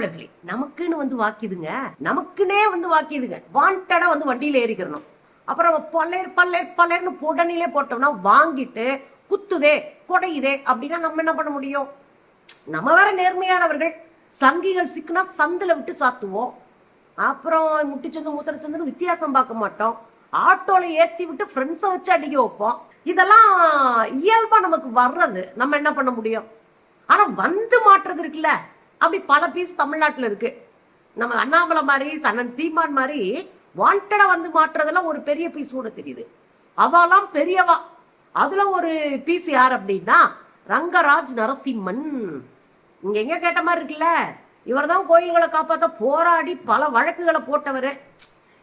தோழர்களே நமக்குன்னு வந்து வாக்கிதுங்க. நமக்குன்னே வந்து வாக்கிதுங்க. வாண்டடா வந்து வண்டியில ஏறிக்கிறணும் அப்புறம் பல்லேர் பல்லேர் பல்லேர்னு உடனே போட்டோம்னா வாங்கிட்டு குத்துதே குடையுதே அப்படின்னா நம்ம என்ன பண்ண முடியும்? நம்ம வேற நேர்மையானவர்கள். சங்கிகள் சிக்கினா சந்தில் விட்டு சாத்துவோம். அப்புறம் முட்டிச்சந்து மூத்திரச்சந்துன்னு வித்தியாசம் பார்க்க மாட்டோம். ஆட்டோல ஏத்தி விட்டு ஃப்ரெண்ட்ஸை வச்சு அடிக்க வைப்போம். இதெல்லாம் இயல்பா நமக்கு வர்றது. நம்ம என்ன பண்ண முடியும்? ஆனா வந்து மாற்றுறது இருக்குல்ல? அப்படி பல பீஸ் தமிழ்நாட்டில் இருக்கு. நம்ம அண்ணாமலை மாதிரி சன்னன் சீமான் மாதிரி வாண்டடா வந்து மாற்றுறதெல்லாம் ஒரு பெரிய பீஸ் கூட தெரியுது. அவெல்லாம் பெரியவா. அதுல ஒரு பீஸ் யார் அப்படின்னா ரங்கராஜ் நரசிம்மன். இங்க எங்க கேட்ட மாதிரி இருக்குல்ல? இவர் தான் கோயில்களை காப்பாத்த போராடி பல வழக்குகளை போட்டவர்.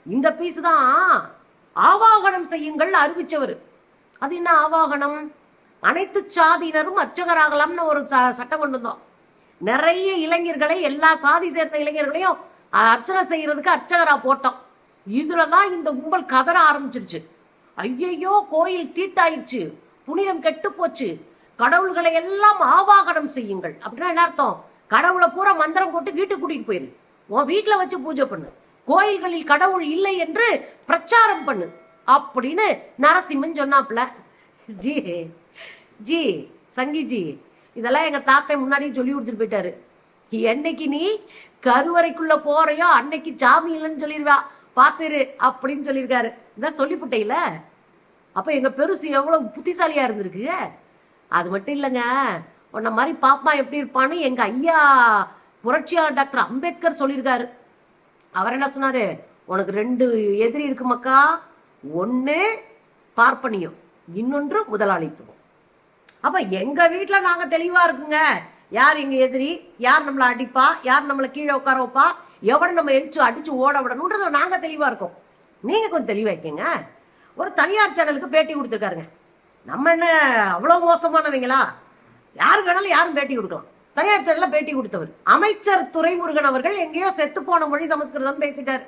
இந்த பீஸ் தான் ஆவாகனம் செய்யுங்கள் அறிவிச்சவர். அது என்ன ஆவாகனம்? அனைத்து சாதியினரும் அர்ச்சகராகலாம்னு ஒரு ச- சட்டம் கொண்டு வந்தோம். நிறைய இளைஞர்களை எல்லா சாதி சேர்ந்த இளைஞர்களையும் அர்ச்சனை செய்யறதுக்கு அர்ச்சகரா போட்டோம். இதுல தான் இந்த கும்பல் கதற ஆரம்பிச்சிருச்சு. ஐயையோ கோயில் தீட்டாயிருச்சு. புனிதம் கெட்டு போச்சு. கடவுள்களை எல்லாம் ஆவாகனம் செய்யுங்கள். அப்படின்னா என்ன அர்த்தம்? கடவுளை பூரா மந்திரம் போட்டு வீட்டுக்கு கூட்டிட்டு போயிரு. உன் வீட்டுல வச்சு பூஜை பண்ணு. கோயில்களில் கடவுள் இல்லை என்று பிரச்சாரம் பண்ணு. அப்படின்னு நரசிம்மன் சொன்னாப்ல ஜி ஜி சங்கி ஜி இதெல்லாம் எங்க தாத்தா முன்னாடியே சொல்லி கொடுத்துட்டு போயிட்டாரு. என்னைக்கு நீ கருவறைக்குள்ள போறையோ அன்னைக்கு சாமி இல்லைன்னு சொல்லிடுவா பாத்துரு அப்படின்னு சொல்லியிருக்காரு. இதான் சொல்லிப்புட்டையில? அப்ப எங்க பெருசு எவ்வளவு புத்திசாலியா இருந்திருக்கு. அது மட்டும் இல்லைங்க. உன்ன மாதிரி பாப்பா எப்படி இருப்பான்னு எங்க ஐயா புரட்சியாளர் டாக்டர் அம்பேத்கர் சொல்லியிருக்காரு. அவர் என்ன சொன்னாரு? உனக்கு ரெண்டு எதிரி இருக்கு மக்கா பார்ப்பனியம் இன்னொன்று முதலாளித்துவம். அப்ப எங்க வீட்டில் நாங்க தெளிவா இருக்குங்க. யார் எங்க எதிரி? யார் நம்மளை அடிப்பா? யார் நம்மளை கீழே உட்கார வைப்பா? எவனை நம்ம எரிச்சு அடிச்சு ஓட விடணுன்றதுல நாங்க தெளிவா இருக்கோம். நீங்க கொஞ்சம் தெளிவா ஒரு தனியார் சேனலுக்கு பேட்டி கொடுத்துருக்காருங்க. நம்ம என்ன அவ்வளோ மோசமானவங்களா? யாருக்கு வேணாலும் யாரும் பேட்டி கொடுக்கலாம். தனியார் சேனல்ல பேட்டி கொடுத்தவர். அமைச்சர் துறைமுருகன் அவர்கள் எங்கேயோ செத்து போன மொழி சமஸ்கிருதம் பேசிட்டாரு.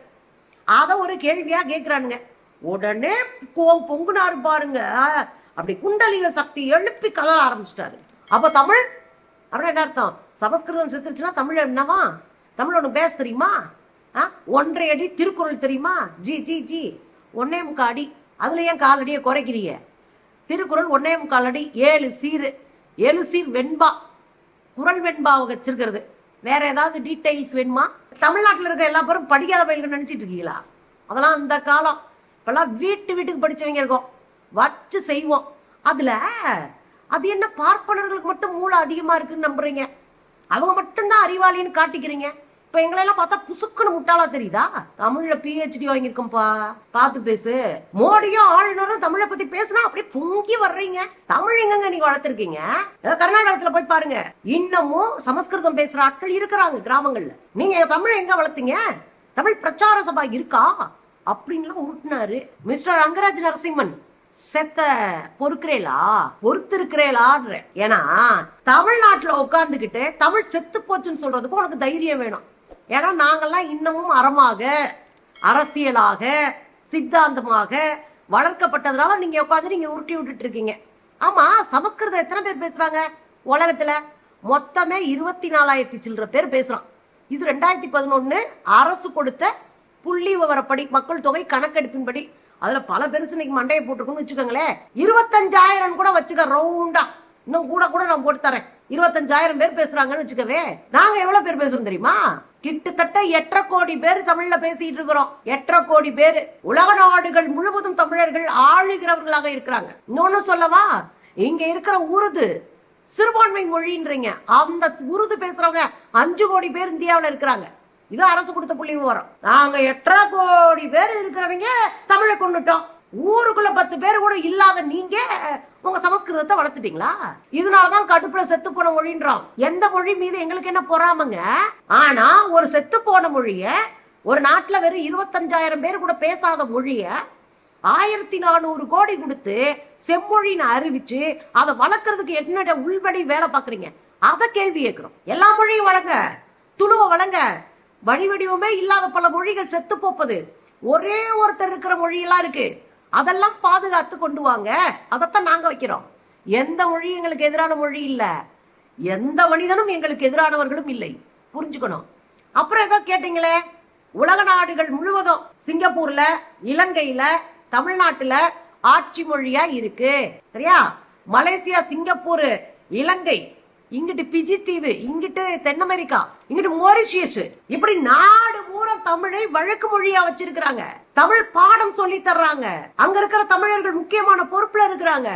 அதை ஒரு கேள்வியா கேட்குறானுங்க உடனே கோ- பொங்குனாரு பாருங்க. அப்படி குண்டலிக சக்தி எழுப்பி கதற ஆரம்பிச்சிட்டாரு. அப்போ தமிழ் அப்படின்னா என்ன அர்த்தம்? சமஸ்கிருதம் செத்துருச்சுன்னா தமிழ் என்னவா? தமிழ் ஒன்று பேச தெரியுமா? ஆ? ஒன்றை அடி திருக்குறள் தெரியுமா? ஜி ஜி ஜி. ஒன்னே முக்கால் அடி. அதுலேயும் ஏன் கால் அடியை குறைக்கிறீங்க? திருக்குறள் ஒன்னே முக்கால் அடி ஏழு சீர் ஏழு சீர் வெண்பா. குரல் வெண்பாவை வச்சிருக்கிறது. வேற ஏதாவது டீட்டெயில்ஸ் வேணுமா? தமிழ்நாட்டில் இருக்க எல்லா பேரும் படிக்காத பயில்கள் நினச்சிட்டு இருக்கீங்களா? அதெல்லாம் அந்த காலம். இப்போல்லாம் வீட்டு வீட்டுக்கு படிச்சவங்க இருக்கோம். வச்சு செய்வோம். அதுல அது என்ன பார்ப்பனர்களுக்கு மட்டும் மூளை அதிகமா இருக்குன்னு நம்புறீங்க? அவங்க மட்டும்தான் அறிவாளின்னு காட்டிக்கிறீங்க. இப்ப எங்களெல்லாம் பார்த்தா புசுக்குன்னு முட்டாளா தெரியுதா? தமிழ்ல பிஹெச்டி வாங்கியிருக்கோம்ப்பா. பார்த்து பேசு. மோடியும் ஆளுநரும் தமிழை பத்தி பேசுனா அப்படியே பொங்கி வர்றீங்க. தமிழ் எங்கங்க நீங்க வளர்த்துருக்கீங்க? கர்நாடகத்துல போய் பாருங்க. இன்னமும் சமஸ்கிருதம் பேசுற ஆட்கள் இருக்கிறாங்க கிராமங்கள்ல. நீங்க தமிழ் எங்க வளர்த்தீங்க? தமிழ் பிரச்சார சபா இருக்கா? அப்படின்லாம் ஊட்டினாரு மிஸ்டர் ரங்கராஜ் நரசிம்மன். செத்த பொறுக்கிறேளா பொறுத்திருக்கிறேளான்ற ஏன்னா தமிழ்நாட்டுல உட்காந்துக்கிட்டு தமிழ் செத்து போச்சுன்னு சொல்றதுக்கு உனக்கு தைரியம் வேணும். ஏன்னா நாங்கெல்லாம் இன்னமும் அறமாக அரசியலாக சித்தாந்தமாக வளர்க்கப்பட்டதுனால நீங்க உட்காந்து நீங்க உருட்டி விட்டுட்டு இருக்கீங்க ஆமா சமஸ்கிருதம் எத்தனை பேர் பேசுறாங்க? உலகத்துல மொத்தமே இருபத்தி நாலாயிரத்தி சில்லற பேர் பேசுறான் இது ரெண்டாயிரத்தி பதினொன்னு அரசு கொடுத்த புள்ளி விவரப்படி மக்கள் தொகை கணக்கெடுப்பின்படி அதுல பல பெருசு இன்னைக்கு மண்டையை போட்டுருக்குன்னு வச்சுக்கோங்களேன் இருபத்தஞ்சாயிரம் கூட வச்சுக்க ரவுண்டா இன்னும் கூட கூட நான் போட்டு தரேன். இருபத்தஞ்சாயிரம் பேர் பேசுறாங்கன்னு வச்சுக்கவே நாங்க எவ்வளவு பேர் பேசுறோம் தெரியுமா? கிட்டத்தட்ட எட்டரை கோடி பேர் தமிழ்ல பேசிட்டு இருக்கிறோம். எட்டரை கோடி பேர். உலக நாடுகள் முழுவதும் தமிழர்கள் ஆளுகிறவர்களாக இருக்கிறாங்க. இன்னொன்னு சொல்லவா? இங்க இருக்கிற உருது சிறுபான்மை மொழின்றீங்க. அந்த உருது பேசுறவங்க அஞ்சு கோடி பேர் இந்தியாவில் இருக்கிறாங்க. இது அரசு கொடுத்த புள்ளி விவரம். நாங்க எட்டரை கோடி பேர் இருக்கிறவங்க தமிழை கொண்டுட்டோம் ஊருக்குள்ள பத்து பேர் கூட இல்லாத நீங்க உங்க சமஸ்கிருதத்தை வளர்த்துட்டீங்களா? இதனாலதான் கடுப்புல செத்து போன மொழின்றோம். எந்த மொழி மீது எங்களுக்கு என்ன பொறாமங்க? ஆனா ஒரு செத்து போன மொழிய ஒரு நாட்டுல வெறும் இருபத்தஞ்சாயிரம் பேர் கூட பேசாத மொழிய ஆயிரத்தி நானூறு கோடி கொடுத்து செம்மொழின்னு அறிவிச்சு அதை வளர்க்கறதுக்கு என்னோட உள்வடி வேலை பாக்குறீங்க அதை கேள்வி கேட்கிறோம். எல்லா மொழியும் வழங்க துளுவ வழங்க வடிவடிவமே இல்லாத பல மொழிகள் செத்து போப்பது. ஒரே ஒருத்தர் இருக்கிற மொழியெல்லாம் இருக்கு. அதெல்லாம் பாதுகாத்து கொண்டு வாங்க. அதைத்தான் நாங்க வைக்கிறோம். எந்த மொழி எங்களுக்கு எதிரான மொழி இல்ல. எந்த மனிதனும் எங்களுக்கு எதிரானவர்களும் இல்லை. புரிஞ்சுக்கணும். அப்புறம் ஏதோ கேட்டீங்களே? உலக நாடுகள் முழுவதும் சிங்கப்பூர்ல இலங்கையில தமிழ்நாட்டுல ஆட்சி மொழியா இருக்கு. சரியா? மலேசியா சிங்கப்பூர் இலங்கை இங்கிட்டு பிஜி தீவு இங்கிட்டு தென் அமெரிக்கா இங்கிட்டு மொரிஷியஸ். இப்படி நாடு பூரா தமிழை வழக்கு மொழியா வச்சிருக்கிறாங்க. தமிழ் பாடம் சொல்லி தர்றாங்க. அங்க இருக்கிற தமிழர்கள் முக்கியமான பொறுப்புல இருக்கிறாங்க.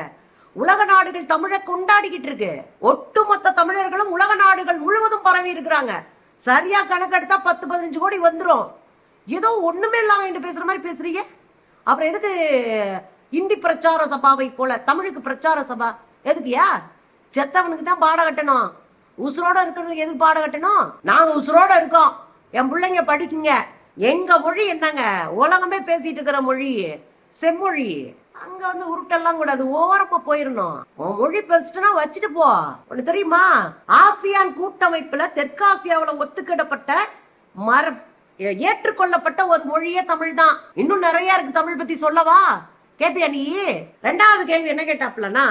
உலக நாடுகள் தமிழை கொண்டாடிக்கிட்டு இருக்கு. ஒட்டுமொத்த தமிழர்களும் உலக நாடுகள் முழுவதும் பரவி இருக்கிறாங்க. சரியா கணக்கெடுத்தா பத்து பதினஞ்சு கோடி வந்துடும் ஏதோ ஒண்ணுமே இல்லாம என்று பேசுற மாதிரி பேசுறீங்க? அப்புறம் எதுக்கு இந்தி பிரச்சார சபாவை போல தமிழுக்கு பிரச்சார சபா? எதுக்குயா? செத்தவனுக்கு தான் பாடம் கட்டணும். உசுரோட இருக்கிறவனுக்கு எதுக்கு பாடம் கட்டணும்? நாங்க உசுரோட இருக்கோம். என் பிள்ளைங்க படிக்குங்க. எங்க மொழி என்னங்க? உலகமே பேசிட்டு இருக்கிற மொழி. செம்மொழி. அங்க வந்து உருட்டெல்லாம் கூடாது ஓரமா போயிடணும் உன் மொழி பெருசுனா வச்சுட்டு போ. உனக்கு தெரியுமா? ஆசியான் கூட்டமைப்புல தெற்காசியாவில் ஒத்துக்கிடப்பட்ட மர ஏ- ஏற்றுக்கொள்ளப்பட்ட ஒரு மொழியே தமிழ் தான் இன்னும் நிறைய இருக்கு தமிழ் பத்தி சொல்லவா? கேப்பியா நீ? ரெண்டாவது கேள்வி என்ன கேட்டாப்லன்னா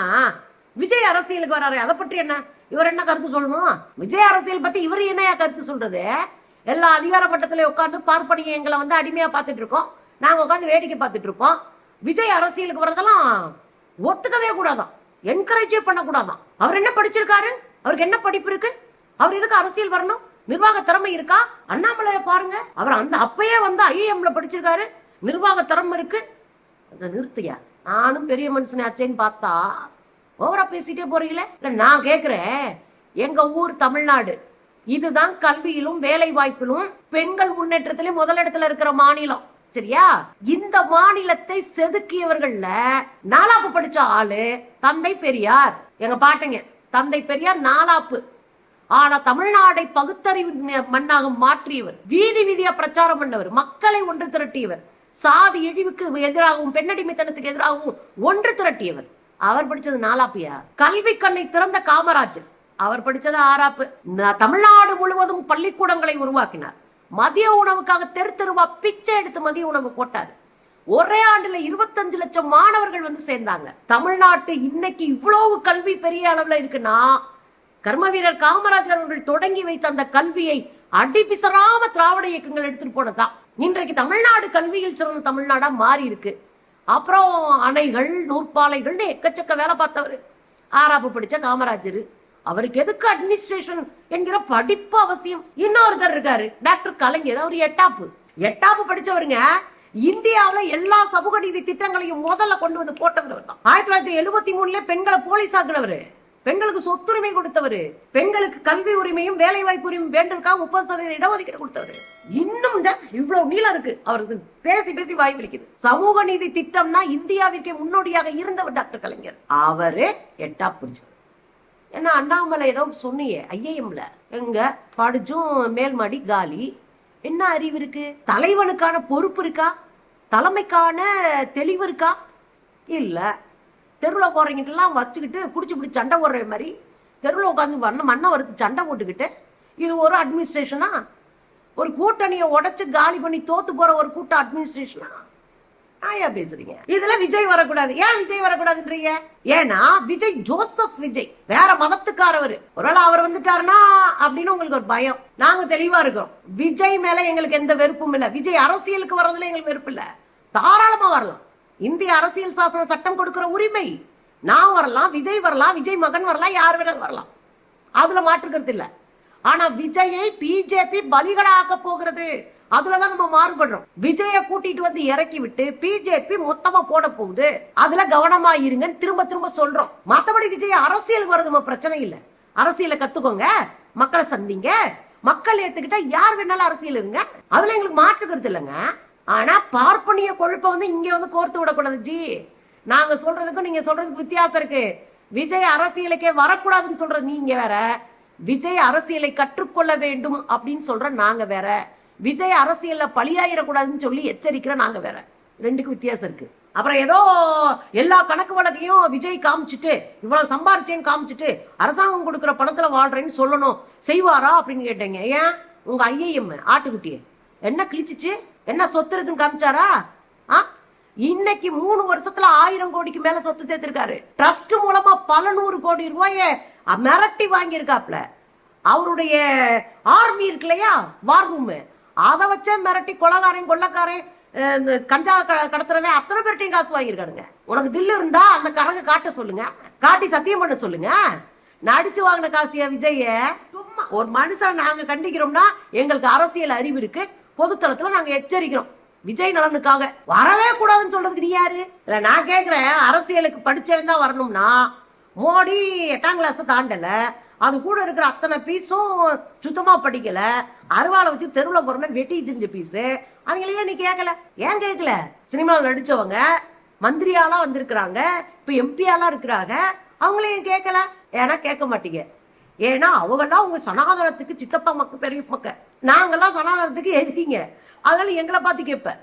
விஜய் அரசியலுக்கு வராரு அதை பற்றி என்ன? இவர் என்ன கருத்து சொல்லணும்? விஜய் அரசியல் பத்தி இவர் என்னையா கருத்து சொல்றது? எல்லா அதிகார மட்டத்திலே உட்காந்து பார்ப்பனிய எங்களை வந்து அடிமையா பார்த்துட்டு இருக்கோம். நாங்க உட்காந்து வேடிக்கை பார்த்துட்டு இருப்போம் விஜய் அரசியலுக்கு வரதெல்லாம் ஒத்துக்கவே கூடாதான். என்கரேஜே பண்ணக்கூடாதான். அவர் என்ன படிச்சிருக்காரு? அவருக்கு என்ன படிப்பு இருக்கு? அவர் எதுக்கு அரசியல் வரணும்? நிர்வாக திறமை இருக்கா? அண்ணாமலையை பாருங்க. அவர் அந்த அப்பயே வந்து ஐஏஎம்ல படிச்சிருக்காரு. நிர்வாக திறமை இருக்கு. அதை நிறுத்தியா நானும் பெரிய மனுஷன் ஆச்சேன்னு பார்த்தா ஓவரா பேசிட்டே போறீங்களே? இல்ல நான் கேக்குறேன். எங்க ஊர் தமிழ்நாடு. இதுதான் கல்வியிலும் வேலை வாய்ப்பிலும் பெண்கள் முன்னேற்றத்திலும் முதலிடத்துல இருக்கிற மாநிலம். சரியா? இந்த மாநிலத்தை செதுக்கியவர்கள்ல நாலாப்பு படிச்ச ஆளு தந்தை பெரியார். எங்க பாட்டுங்க தந்தை பெரியார் நாலாப்பு. ஆனா தமிழ்நாடை பகுத்தறிவு மண்ணாக மாற்றியவர். வீதி வீதியா பிரச்சாரம் பண்ணவர். மக்களை ஒன்று திரட்டியவர். சாதி இழிவுக்கு எதிராகவும் பெண்ணடிமைத்தனத்துக்கு எதிராகவும் ஒன்று திரட்டியவர். அவர் படிச்சது நாலாப்பியா? கல்வி கண்ணை திறந்த காமராஜர். அவர் படிச்சது ஆறாப்பு. தமிழ்நாடு முழுவதும் பள்ளிக்கூடங்களை உருவாக்கினார். மதிய உணவுக்காக தெரு தெருவா பிச்சை எடுத்து மதிய உணவு போட்டார். ஒரே ஆண்டுல இருபத்தஞ்சு லட்சம் மாணவர்கள் வந்து சேர்ந்தாங்க. தமிழ்நாட்டு இன்னைக்கு இவ்வளவு கல்வி பெரிய அளவுல இருக்குன்னா கர்ம வீரர் காமராஜர் அவர்கள் தொடங்கி வைத்த அந்த கல்வியை அடிபிசராம திராவிட இயக்கங்கள் எடுத்துட்டு போனதா இன்றைக்கு தமிழ்நாடு கல்வியில் சிறந்த தமிழ்நாடா மாறி இருக்கு அப்புறம் அணைகள் நூற்பாலைகள்னு எக்கச்சக்க வேலை பார்த்தவர். ஆறாப்பு படித்த காமராஜர். அவருக்கு எதுக்கு அட்மினிஸ்ட்ரேஷன் என்கிற படிப்பு அவசியம்? இன்னொருத்தர் இருக்காரு டாக்டர் கலைஞர். அவர் எட்டாப்பு. எட்டாப்பு படிச்சவருங்க இந்தியாவில் எல்லா சமூக நீதி திட்டங்களையும் முதல்ல கொண்டு வந்து போட்டவர் தான் ஆயிரத்தி தொள்ளாயிரத்தி எழுபத்தி மூணுல பெண்களை போலீஸ் ஆக்குனவர். பெண்களுக்கு சொத்துரிமை கொடுத்தவர். பெண்களுக்கு கல்வி உரிமையும் வேலை வாய்ப்பு உரிமையும் வேண்டதுக்காக முப்பது சதவீத இடஒதுக்கீடு கொடுத்தவர். இன்னும் இந்த இவ்வளவு நீளம் இருக்கு. அவருக்கு பேசி பேசி வாய் வலிக்குது சமூக நீதி திட்டம்னா இந்தியாவிற்கே முன்னோடியாக இருந்தவர் டாக்டர் கலைஞர். அவரு எட்டா புரிஞ்சு ஏன்னா அண்ணாமலை ஏதோ சொன்னியே ஐஏஎம்ல எங்க படிச்சும் மேல்மாடி காலி. என்ன அறிவு இருக்கு? தலைவனுக்கான பொறுப்பு இருக்கா? தலைமைக்கான தெளிவு இருக்கா? இல்லை. தெருவில் போகிறவங்கிட்டலாம் வச்சுக்கிட்டு குடிச்சு பிடிச்சி சண்டை போடுற மாதிரி. தெருவில் உட்காந்து மண்ணை மண்ணை வறுத்து சண்டை போட்டுக்கிட்டு இது ஒரு அட்மினிஸ்ட்ரேஷனா ஒரு கூட்டணியை உடச்சி காலி பண்ணி தோத்து போகிற ஒரு கூட்ட அட்மினிஸ்ட்ரேஷனா ஆயா பேசுறீங்க. இதுல விஜய் வரக்கூடாது. ஏன் விஜய் வரக்கூடாதுன்றீங்க? ஏன்னா விஜய் ஜோசப் விஜய். வேற மதத்துக்காரவர். ஒருவேளை அவர் வந்துட்டாருன்னா அப்படின்னு உங்களுக்கு ஒரு பயம். நாங்க தெளிவா இருக்கிறோம் விஜய் மேல எங்களுக்கு எந்த வெறுப்பும் இல்லை. விஜய் அரசியலுக்கு வர்றதுல எங்களுக்கு வெறுப்பு இல்லை. தாராளமா வரலாம். இந்திய அரசியல் சாசன சட்டம் கொடுக்கிற உரிமை. நான் வரலாம் விஜய் வரலாம் விஜய் மகன் வரலாம் யார் வேணாலும் வரலாம். அதுல மாற்றுக்கிறது இல்லை. ஆனா விஜயை பிஜேபி பலிகடாக்க போகிறது. அதுலதான் நம்ம மாறுபடுறோம். விஜய கூட்டிட்டு வந்து இறக்கி விட்டு பிஜேபி மொத்தமா போட போகுது. அதுல கவனமா இருங்கன்னு திரும்ப திரும்ப சொல்றோம். மத்தபடி விஜய் அரசியலுக்கு வர்றது நம்ம பிரச்சனை இல்ல. அரசியலை கத்துக்கோங்க. மக்களை சந்திங்க. மக்கள் ஏத்துக்கிட்டா யார் வேணாலும் அரசியல் இருங்க. அதுல எங்களுக்கு மாற்றுக்கிறது இல்லைங்க. ஆனா பார்ப்பனிய கொழுப்பை வந்து இங்க வந்து கோர்த்து விடக்கூடாது. ஜி நாங்க சொல்றதுக்கும் நீங்க சொல்றதுக்கு வித்தியாசம் இருக்கு. விஜய் அரசியலுக்கே வரக்கூடாதுன்னு சொல்றது நீங்க வேற. விஜய் அரசியலை கற்றுக்கொள்ள வேண்டும் அப்படின்னு சொல்ற நாங்க வேற. விஜய் அரசியல்ல பழியாயிடக்கூடாதுன்னு சொல்லி எச்சரிக்கிற நாங்க வேற. ரெண்டுக்கும் வித்தியாசம் இருக்கு. அப்புறம் ஏதோ எல்லா கணக்கு வழக்கையும் விஜய் காமிச்சிட்டு இவ்வளவு சம்பாரிச்சேன்னு காமிச்சிட்டு அரசாங்கம் கொடுக்குற பணத்துல வாழ்றேன்னு சொல்லணும். செய்வாரா அப்படின்னு கேட்டீங்க. ஏன்? உங்க ஐஏஎம் ஆட்டுக்குட்டியே. என்ன கிழிச்சிச்சு? என்ன சொத்து இருக்குன்னு காமிச்சாரா? ஆ? இன்னைக்கு மூணு வருஷத்துல ஆயிரம் கோடிக்கு மேல சொத்து சேர்த்திருக்காரு. ட்ரஸ்ட் மூலமா பல நூறு கோடி ரூபாய மிரட்டி வாங்கியிருக்காப்ல அவருடைய ஆர்மி இருக்கு இல்லையா? வார் அதை வச்சே மிரட்டி கொலகாரன் கொள்ளக்காரன் இந்த கஞ்சா க- கடத்துறவன் அத்தனை பேர்ட்டையும் காசு வாங்கியிருக்கானுங்க. உனக்கு தில்லு இருந்தா அந்த கணக்கு காட்ட சொல்லுங்க. காட்டி சத்தியம் பண்ண சொல்லுங்க. நான் வாங்கின காசியா விஜய சும்மா ஒரு மனுஷன் நாங்க கண்டிக்கிறோம்னா எங்களுக்கு அரசியல் அறிவு இருக்கு. பொதுத்தளத்துல நாங்க எச்சரிக்கிறோம். விஜய் நலனுக்காக. வரவே கூடாதுன்னு சொல்றதுக்கு நீ யாரு? இல்ல நான் கேக்குறேன். அரசியலுக்கு படிச்சவன் தான் வரணும்னா மோடி எட்டாம் கிளாஸ் தாண்டல. அது கூட இருக்கிற அத்தனை பீஸும் சுத்தமா படிக்கல. அருவாளை வச்சு தெருவில் போறோம்னா வெட்டி செஞ்ச பீஸு அவங்களையே நீ கேட்கல ஏன் கேட்கல சினிமாவில் நடிச்சவங்க மந்திரியாலாம் வந்திருக்கிறாங்க. இப்போ எம்பியாலாம் இருக்கிறாங்க. அவங்களையும் கேட்கல ஏன்னா கேட்க மாட்டீங்க. ஏன்னா அவங்கெல்லாம் உங்க சனாதனத்துக்கு சித்தப்பா மக்க பெரிய மக்க. நாங்கெல்லாம் சனாதனத்துக்கு எதிரிங்க. அதனால எங்களை பார்த்து கேட்பேன்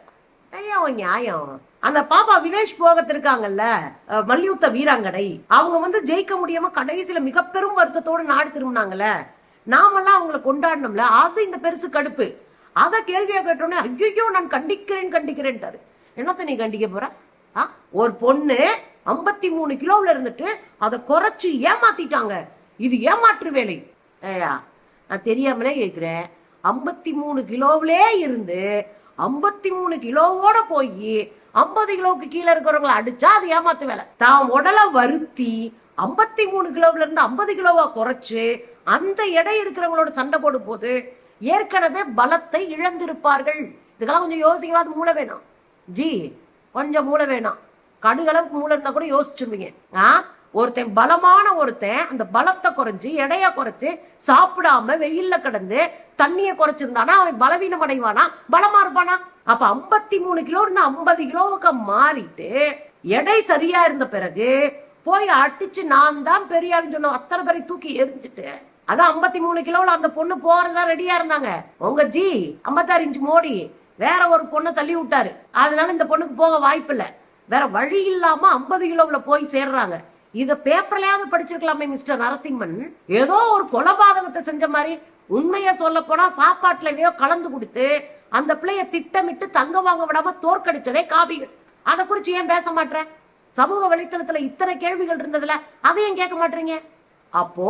ஐயா நியாயம். அந்த பாப்பா வினேஷ் போகத் இருக்காங்கல்ல மல்யுத்த வீராங்கனை. அவங்க வந்து ஜெயிக்க முடியாம கடைசியில மிக பெரும் நாடு திரும்பினாங்கல்ல. நாமெல்லாம் அவங்கள கொண்டாடினோம்ல. அது இந்த பெருசு கடுப்பு. அதை கேள்வியா கேட்டோன்னே ஐயோ நான் கண்டிக்கிறேன் கண்டிக்கிறேன்ட்டாரு. என்னத்த நீ கண்டிக்க போற? ஆ? ஒரு பொண்ணு ஐம்பத்தி மூணு கிலோவில் இருந்துட்டு அதை குறைச்சி ஏமாத்திட்டாங்க. இது ஏமாற்று வேலை. ஐயா நான் தெரியாமலே கேட்குறேன் ஐம்பத்தி மூணு கிலோவிலே இருந்து ஐம்பத்தி மூணு கிலோவோட போய் ஐம்பது கிலோவுக்கு கீழே இருக்கிறவங்கள அடிச்சா அது ஏமாத்து வேலை. தான் உடலை வருத்தி ஐம்பத்தி மூணு கிலோவுல இருந்து ஐம்பது கிலோவா குறைச்சு அந்த எடை இருக்கிறவங்களோட சண்டை போடும் போது ஏற்கனவே பலத்தை இழந்திருப்பார்கள். இதுக்கெல்லாம் கொஞ்சம் யோசிக்கவாது மூளை வேணாம். ஜி கொஞ்சம் மூளை வேணாம். கடுகளவுக்கு மூளை இருந்தா கூட யோசிச்சிருவீங்க. ஆ? ஒருத்தன் பலமான ஒருத்தன் அந்த பலத்தை குறைஞ்சு எடைய குறைச்சு சாப்பிடாம வெயில்ல கிடந்து தண்ணியை குறைச்சிருந்தானா அவன் பலவீனம் அடைவானா? பலமா இருப்பானா? அப்ப ஐம்பத்தி மூணு கிலோ இருந்து ஐம்பது கிலோவுக்கு மாறிட்டு எடை சரியா இருந்த பிறகு போய் அடிச்சு நான் தான் பெரிய ஆளுன்னு சொன்ன அத்தனை பேரை தூக்கி எரிஞ்சிட்டு அதான் ஐம்பத்தி மூணு கிலோல அந்த பொண்ணு போறதா ரெடியா இருந்தாங்க. உங்க ஜி ஐம்பத்தாறு இன்ச்சு மோடி வேற ஒரு பொண்ணை தள்ளி விட்டாரு. அதனால இந்த பொண்ணுக்கு போக வாய்ப்பு இல்லை வேற வழி இல்லாம ஐம்பது கிலோவில் போய் சேர்றாங்க. இத பேப்பர்லயாவது படிச்சிருக்கலாமே மிஸ்டர் நரசிம்மன். ஏதோ ஒரு கொலபாதகத்தை செஞ்ச மாதிரி உண்மையை சொல்ல போனா சாப்பாட்டுல எதையோ கலந்து கொடுத்து அந்த பிள்ளைய திட்டமிட்டு தங்க வாங்க விடாம தோற்கடிச்சதே காவிகள் அதை குறிச்சு ஏன் பேச மாட்டேன் சமூக வலைத்தளத்துல இத்தனை கேள்விகள் இருந்ததுல அதையும் கேட்க மாட்டீங்க அப்போ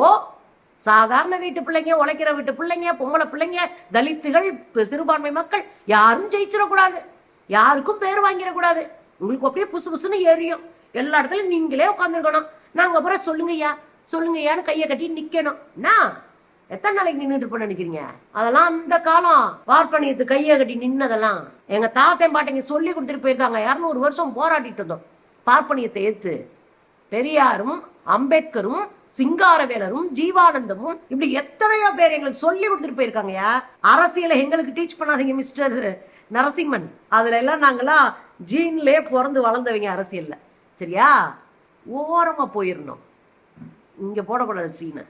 சாதாரண வீட்டு பிள்ளைங்க உழைக்கிற வீட்டு பிள்ளைங்க பொம்பளை பிள்ளைங்க தலித்துகள் சிறுபான்மை மக்கள் யாரும் ஜெயிச்சிடக்கூடாது யாருக்கும் பேர் வாங்கிடக்கூடாது உங்களுக்கு அப்படியே புசு புசுன்னு எரியும். எல்லா இடத்துலையும் நீங்களே உட்காந்துருக்கணும் நாங்கள் அப்புறம் சொல்லுங்கய்யா சொல்லுங்கய்யான்னு கையை கட்டி நிற்கணும் என்ன? எத்தனை நாளைக்கு நின்றுட்டு இருப்போம்னு நினைக்கிறீங்க? அதெல்லாம் அந்த காலம். வார்ப்பணியத்து கையை கட்டி நின்னதெல்லாம். எங்க தாத்தையும் பாட்டிங்க சொல்லி கொடுத்துட்டு போயிருக்காங்க. இரநூறு வருஷம் போராடிட்டு இருந்தோம். பார்ப்பனியத்தை ஏத்து. பெரியாரும் அம்பேத்கரும் சிங்காரவேலரும் ஜீவானந்தமும் இப்படி எத்தனையோ பேர் எங்களுக்கு சொல்லி கொடுத்துட்டு போயிருக்காங்கயா அரசியலை எங்களுக்கு டீச் பண்ணாதீங்க மிஸ்டர் நரசிம்மன். அதுல எல்லாம் நாங்கெல்லாம் ஜீன்லயே பிறந்து வளர்ந்தவங்க அரசியல்ல. சரியா? ஓரமாக போயிடணும் இங்கே போடக்கூடாது சீனை.